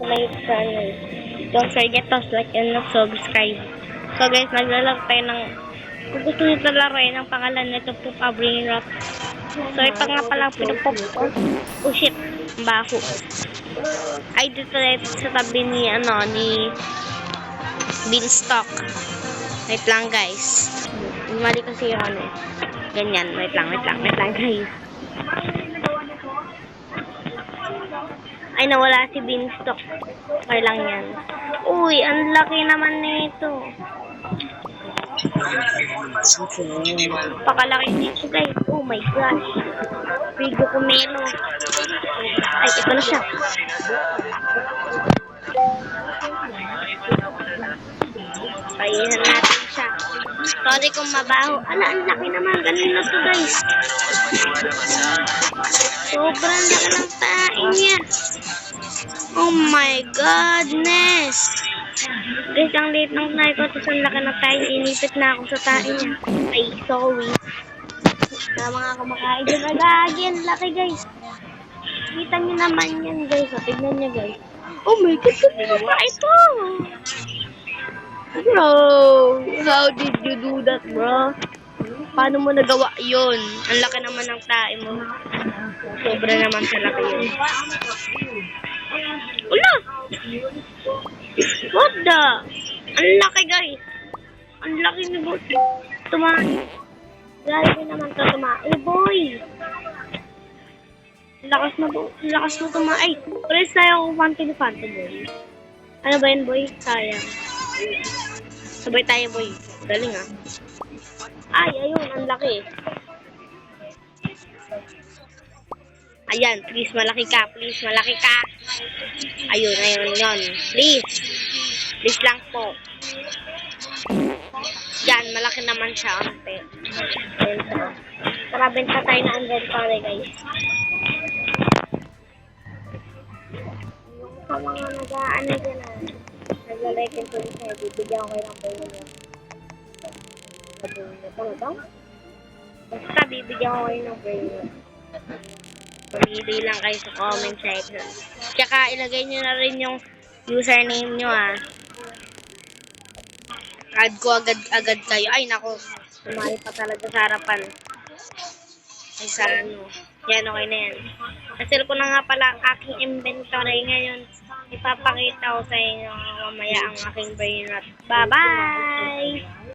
my channel. Don't forget to like and subscribe. So guys, maglalaro tayo ng kung gusto nyo ito laruin, ang pangalan nito po Brain Rot. So ito nga pala pinupop. Oh shit, baho. Ay dito na ito sa tabi ni ano, ni Beanstalk. Wait lang guys. Mali kasi yung ano eh. Ganyan, wait lang, wait lang, wait lang guys. Ay, nawala si Beanstalk. Okay lang yan. Uy, ang laki naman nito. Pakalaki nito, guys. Oh my gosh. Rigo Kumelo. Ay, ito na siya. Payihan natin siya. Sorry kung mabaho. Ala, ang laki naman. Ganun na to, guys. Sobrang laki ng tae niya. Oh my goodness! Guys, ang liit ng tae ko. Tapos ang laki ng tae. Inipit na ako sa tae niya. Ay, sorry. Sa mga kumakain dyan. Agagi, ang laki guys. Kita niyo naman yan guys. O, tignan niyo guys. Oh my God, kanina pa ito. Bro, how did you do that, bro? Paano mo nagawa yun? Ang laki naman ng tae mo. Sobra naman sa laki yun. Ulo! What the? Ang laki guys. Ang laki ni boy. Tumahay. Grabe naman to tumahay. Eh boy! Lakas na bo. Lakas na tumahay. Press tayo kung fanto ni fanto boy. Ano ba yun boy? Sayang. Sabay tayo boy. Galing ah. Ay, ayun. Ang laki. Ayan, please, malaki ka. Please, malaki ka. Ayun, ayun, yun. Please. Please lang po. Yan, malaki naman siya. Ante. Ayun. Tara, benta tayo na inventory, guys. Sa mga nag-ano dyan ah. Nag-like and subscribe. Bibigyan ko kayo ng pay nyo. Tama ba? Basta bibigyan ko kayo ng pay nyo. Pumili lang kayo sa comment section. Tsaka ilagay nyo na rin yung username nyo ah. Add ko agad-agad kayo. Ay nako, sumali pa talaga sa harapan. Ay sa ano. Yan, okay na yan. Nasil ko na nga pala ang aking inventory ngayon. Ipapakita ko sa inyo mamaya ang aking brain rot. Bye-bye!